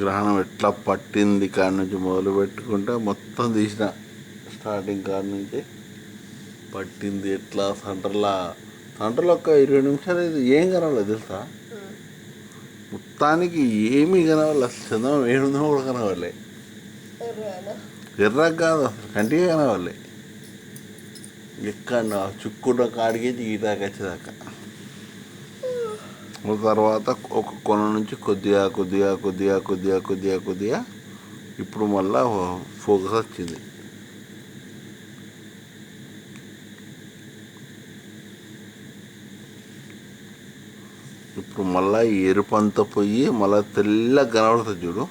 గ్రహణం ఎట్లా పట్టింది కాడ నుంచి మొదలు పెట్టుకుంటే మొత్తం తీసిన స్టార్టింగ్ కాడ నుంచి పట్టింది ఎట్లా సెంటర్లా? సెంటర్లో ఒక ఇరవై నిమిషాలు ఏం కనవాలి తెలుసా? మొత్తానికి ఏమీ కనవాలి అసలు చందనం ఏడుందో కూడా కనవాలి ఎర్రగా కాదు అసలు కంటిగా కనవాలి ఎక్కడ చుక్కున్న కాడికి గీటాకి వచ్చేదాకా. తర్వాత ఒక కొన నుంచి కొద్దిగా కొద్దిగా కొద్దిగా కొద్దిగా కొద్దిగా కొద్దిగా ఇప్పుడు మళ్ళా ఫోకస్ వచ్చింది. ఇప్పుడు మళ్ళా ఎరుపు అంతా పోయి మళ్ళా తెల్లగా కనబడుతుంది చూడు.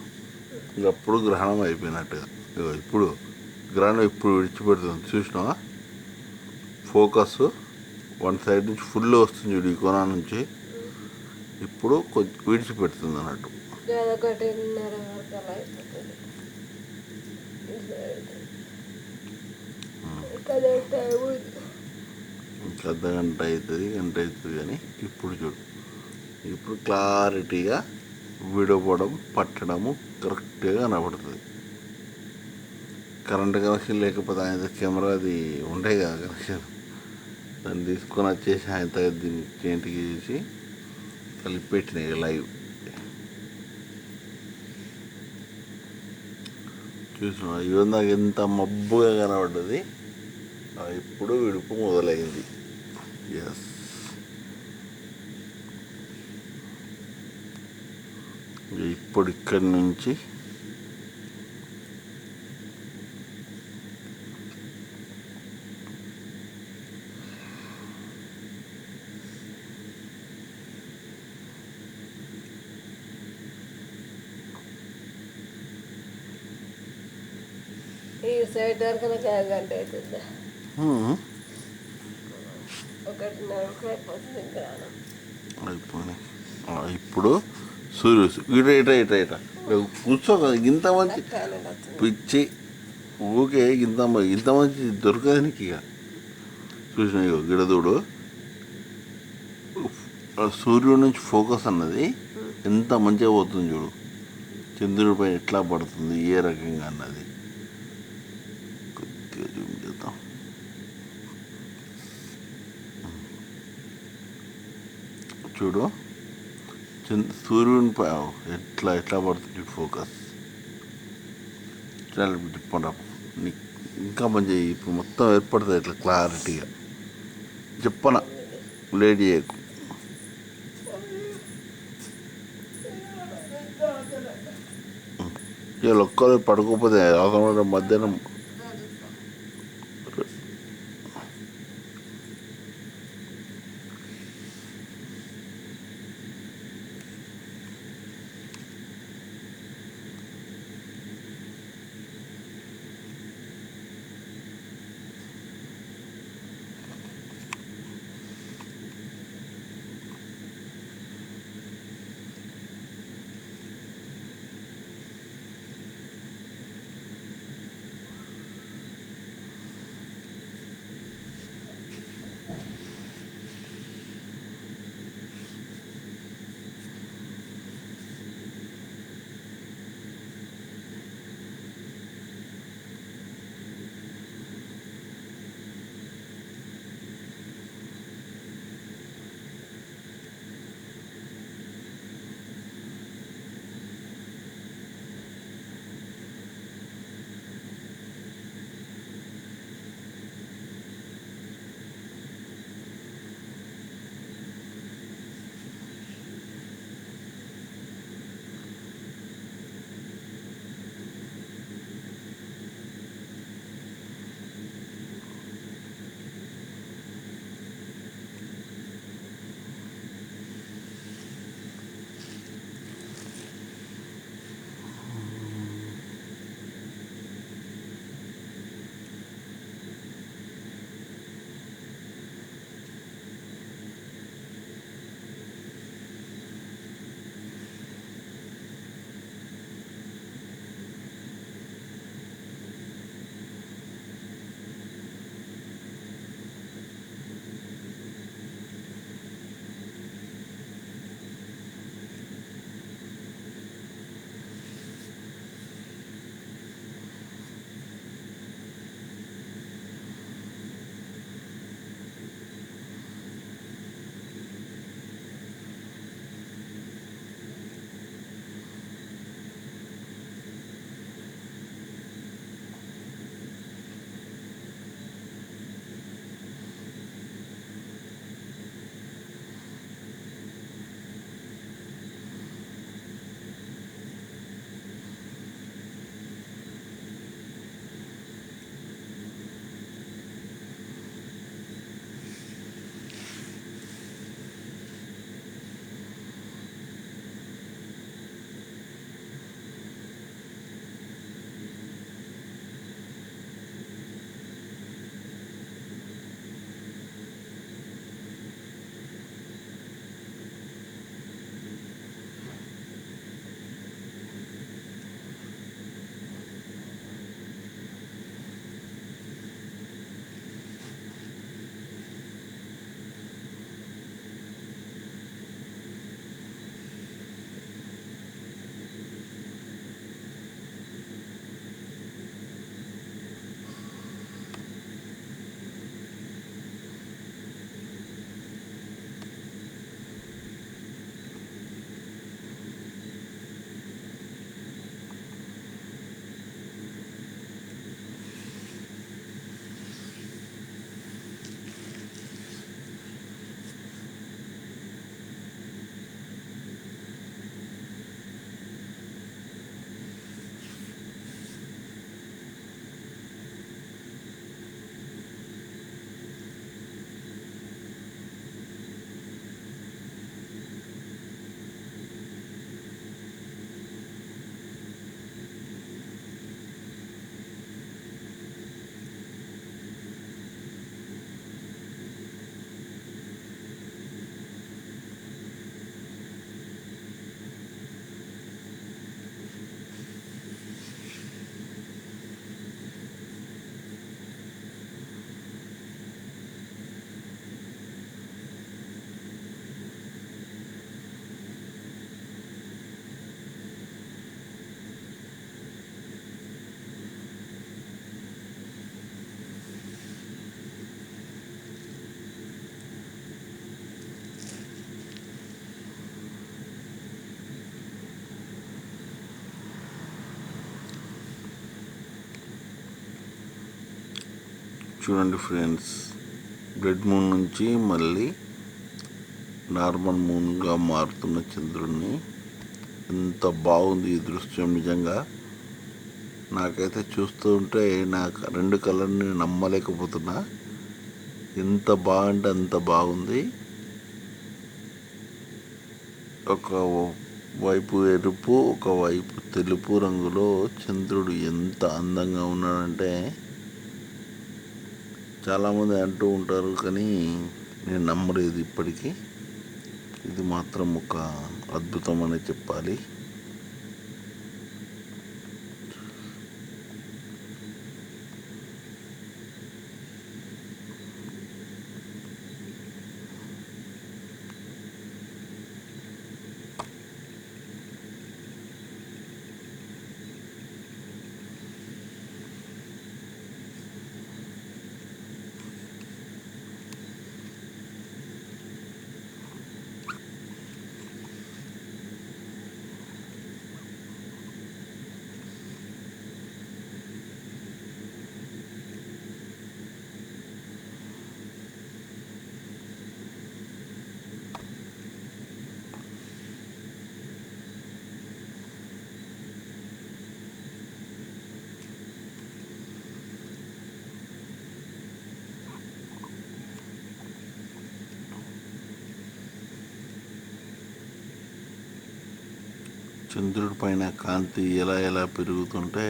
ఇంకప్పుడు గ్రహణం అయిపోయినట్టుగా. ఇప్పుడు గ్రహణం ఇప్పుడు విడిచిపెడుతుంది. చూసినావా? ఫోకస్ వన్ సైడ్ నుంచి ఫుల్ వస్తుంది చూడు ఈ కొన నుంచి. ఇప్పుడు కొంచెం విడిచిపెడుతుంది అన్నట్టు ఇంకా అర్ధ గంట అవుతుంది గంట అవుతుంది కానీ ఇప్పుడు చూడు. ఇప్పుడు క్లారిటీగా విడవడం పట్టడము కరెక్ట్గా కనబడుతుంది. కరెంట్ కనెక్షన్ లేకపోతే ఆయన కెమెరా అది ఉండే కదా కనెక్షన్. దాన్ని తీసుకొని వచ్చేసి ఆయన దగ్గర దీన్ని చేసి కలిపెట్టిన లైవ్. చూసిన నాకు ఎంత మబ్బుగా కనబడ్డది. ఇప్పుడు విడుపు మొదలైంది. ఎస్ ఇప్పుడు ఇక్కడి నుంచి ఈ సైడ్ వరకు నాకు ఐదు గంట అవుతుందా. హ్మ్, ఒకటిన్నరకు అయిపోతుంది గ్రహణం అయిపోయినాయి ఆ, ఇప్పుడు సూర్యు ఇట ఇట ఇట ఇట. కూర్చో కదా, ఇంత మంచి పిచ్చి. ఊకే ఇంత ఇంత మంచి దొరకదు నీకు ఇక. చూసిన గిడదుడు సూర్యుడి నుంచి ఫోకస్ అన్నది ఎంత మంచిగా పోతుంది చూడు. చంద్రుడి పైన ఎట్లా పడుతుంది ఏ రకంగా అన్నది. కొద్దిగా జూమ్ చేద్దాం చూడు చంద్ర సూర్యుని పై ఎట్లా ఎట్లా పడుతుంది చూడు ఫోకస్ చాలా చెప్పండి ఇంకా మంచి ఇప్పుడు మొత్తం ఏర్పడుతుంది ఇట్లా క్లారిటీగా చెప్పన లేడీ చేయకు ఇక ఒక్కరు పడుకోకపోతే అవసరం మధ్యాహ్నం చూడండి ఫ్రెండ్స్ బ్లడ్ మూన్ నుంచి మళ్ళీ నార్మల్ మూన్గా మారుతున్న చంద్రుడిని ఎంత బాగుంది ఈ దృశ్యం నిజంగా. నాకైతే చూస్తూ ఉంటే నాకు రెండు కలర్ని నమ్మలేకపోతున్నా. ఎంత బాగుంటే అంత బాగుంది. ఒక వైపు ఎరుపు ఒక వైపు తెలుపు రంగులో చంద్రుడు ఎంత అందంగా ఉన్నాడంటే చాలామంది అంటూ ఉంటారు కానీ నేను నమ్మలేదు ఇప్పటికీ. ఇది మాత్రం ఒక అద్భుతం అనే చెప్పాలి. చంద్రుడి పైన కాంతి ఎలా ఎలా పెరుగుతుంటే